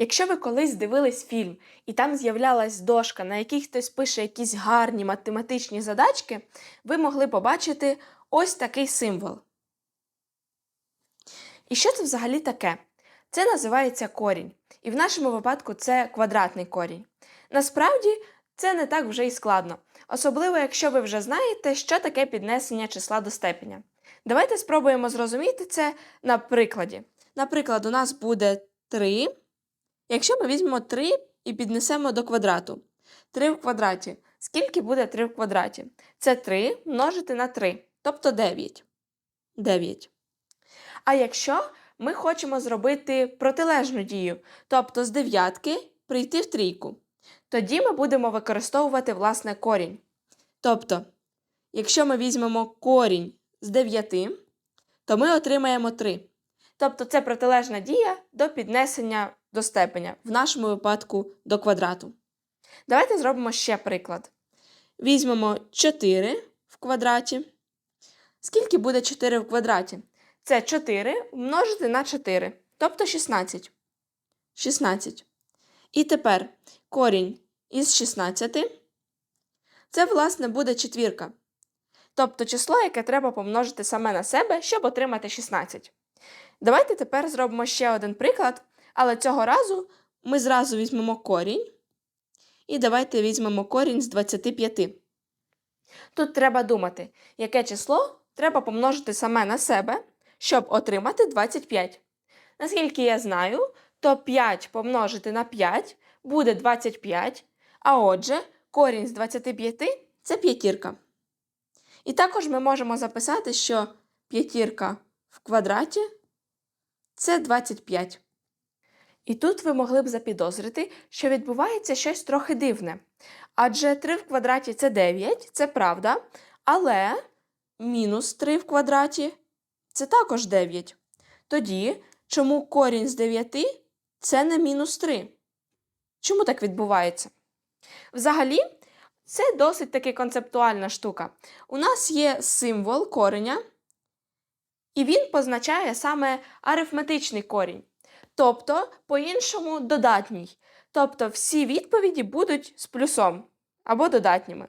Якщо ви колись дивились фільм і там з'являлась дошка, на якій хтось пише якісь гарні математичні задачки, ви могли побачити ось такий символ. І що це взагалі таке? Це називається корінь. І в нашому випадку це квадратний корінь. Насправді це не так вже й складно, особливо якщо ви вже знаєте, що таке піднесення числа до степеня. Давайте спробуємо зрозуміти це на прикладі. Наприклад, у нас буде 3. Якщо ми візьмемо 3 і піднесемо до квадрату. 3 в квадраті. Скільки буде 3 в квадраті? Це 3 множити на 3, тобто 9. 9. А якщо ми хочемо зробити протилежну дію, тобто з дев'ятки прийти в трійку, тоді ми будемо використовувати власне корінь. Тобто, якщо ми візьмемо корінь з 9, то ми отримаємо 3. Тобто це протилежна дія до піднесення до степеня, в нашому випадку до квадрату. Давайте зробимо ще приклад. Візьмемо 4 в квадраті. Скільки буде 4 в квадраті? Це 4 множити на 4, тобто 16. 16. І тепер корінь із 16. Це, власне, буде четвірка. Тобто число, яке треба помножити саме на себе, щоб отримати 16. Давайте тепер зробимо ще один приклад, але цього разу ми зразу візьмемо корінь. І давайте візьмемо корінь з 25. Тут треба думати, яке число треба помножити саме на себе, щоб отримати 25. Наскільки я знаю, то 5 помножити на 5 буде 25, а отже, корінь з 25 це п'ятірка. І також ми можемо записати, що п'ятірка в квадраті це 25. І тут ви могли б запідозрити, що відбувається щось трохи дивне. Адже 3 в квадраті це 9, це правда, але мінус 3 в квадраті це також 9. Тоді, чому корінь з 9 це не мінус 3? Чому так відбувається? Взагалі, це досить таки концептуальна штука. У нас є символ кореня, і він позначає саме арифметичний корінь. Тобто, по-іншому, додатній. Тобто, всі відповіді будуть з плюсом або додатніми.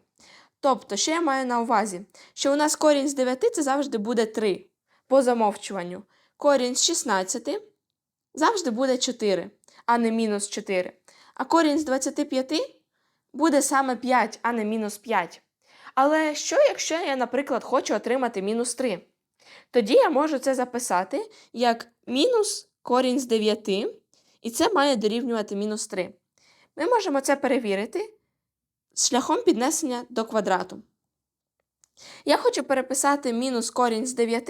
Тобто, що я маю на увазі? Що у нас корінь з 9 це завжди буде 3 по замовчуванню. Корінь з 16 завжди буде 4, а не мінус 4. А корінь з 25 буде саме 5, а не мінус 5. Але що, якщо я, наприклад, хочу отримати мінус 3? Тоді я можу це записати як мінус корінь з 9, і це має дорівнювати мінус 3. Ми можемо це перевірити шляхом піднесення до квадрату. Я хочу переписати мінус корінь з 9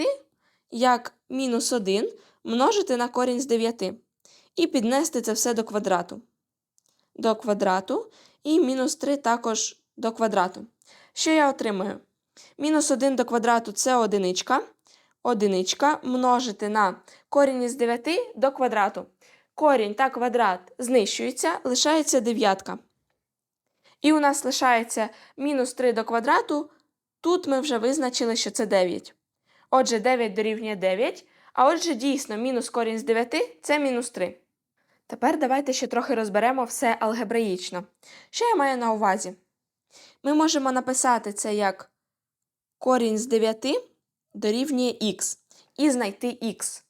як мінус 1 множити на корінь з 9 і піднести це все до квадрату. До квадрату і мінус 3 також до квадрату. Що я отримую? Мінус 1 до квадрату це одиничка. Одиничка множити на корінь із 9 до квадрату. Корінь та квадрат знищуються, лишається дев'ятка. І у нас лишається мінус 3 до квадрату. Тут ми вже визначили, що це 9. Отже, 9 дорівнює 9, а отже, дійсно, мінус корінь з 9 це мінус 3. Тепер давайте ще трохи розберемо все алгебраїчно. Що я маю на увазі? Ми можемо написати це як корінь з 9 дорівнює х і знайти х.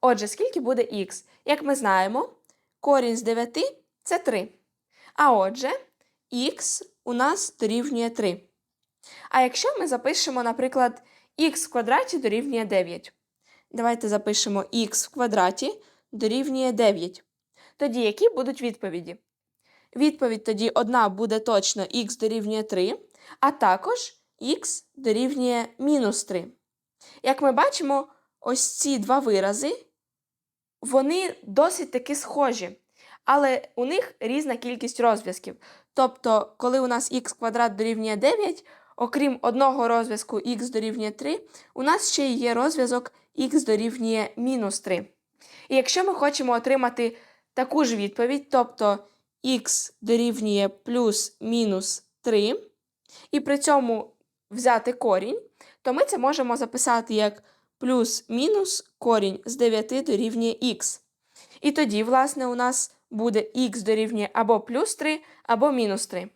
Отже, скільки буде х? Як ми знаємо, корінь з 9 це 3. А отже, х у нас дорівнює 3. А якщо ми запишемо, наприклад, х в квадраті дорівнює 9. Давайте запишемо х в квадраті дорівнює 9. Тоді які будуть відповіді? Відповідь тоді одна буде точно х дорівнює 3, а також х дорівнює мінус 3. Як ми бачимо, ось ці два вирази, вони досить таки схожі, але у них різна кількість розв'язків. Тобто, коли у нас х квадрат дорівнює 9, окрім одного розв'язку х дорівнює 3, у нас ще є розв'язок х дорівнює мінус 3. І якщо ми хочемо отримати таку ж відповідь, тобто х дорівнює плюс-мінус 3, і при цьому взяти корінь, то ми це можемо записати як плюс-мінус корінь з 9 дорівнює х. І тоді, власне, у нас буде х дорівнює або плюс 3, або мінус 3.